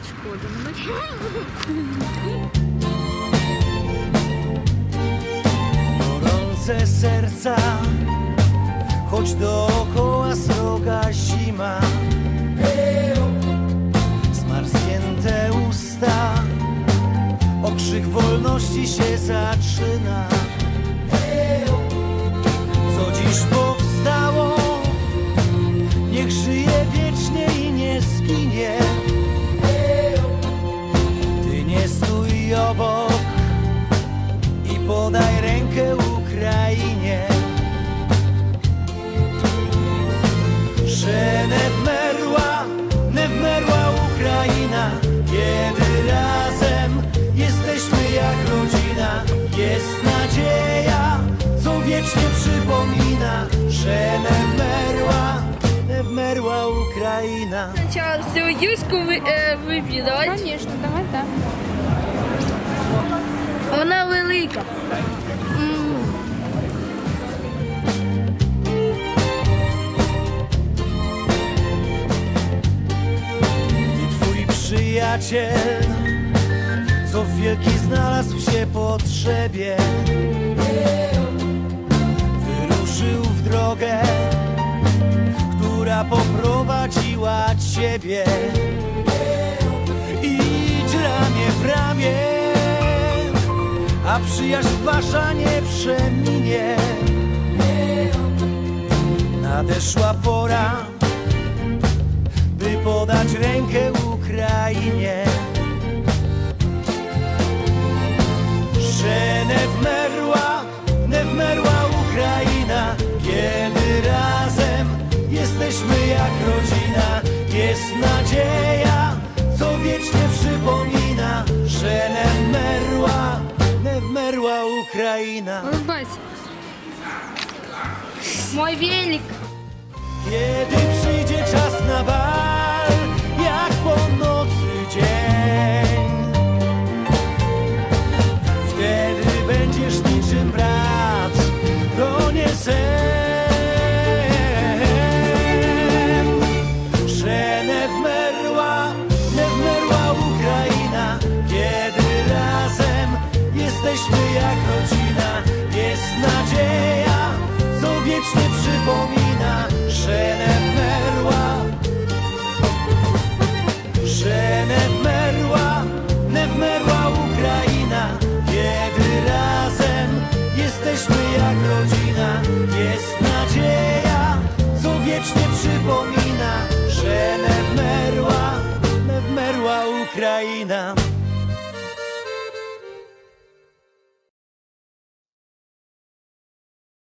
навіть Gorące serca, choć dookoła sroga zima. Zmarznięte usta, okrzyk wolności się zaczyna. Co dziś po obok i podaj rękę Ukrainie. Że nie wmerła, nie wmerła Ukraina, kiedy razem jesteśmy jak rodzina. Jest nadzieja, co wiecznie przypomina, że nie wmerła, nie wmerła Ukraina. Сначала всю юшку ви, е, вип'ю, давай. Конечно, давай так. dobrze. Mm. Twój przyjaciel, co wielki znalazł się potrzebie. Wyruszył w drogę, która poprowadziła ciebie. A przyjaźń wasza nie przeminie. Nadeszła pora Украина. Улыбайся. Мой велик. Едет все wiecznie przypomina, że nie wmerła, nie wmerła Ukraina.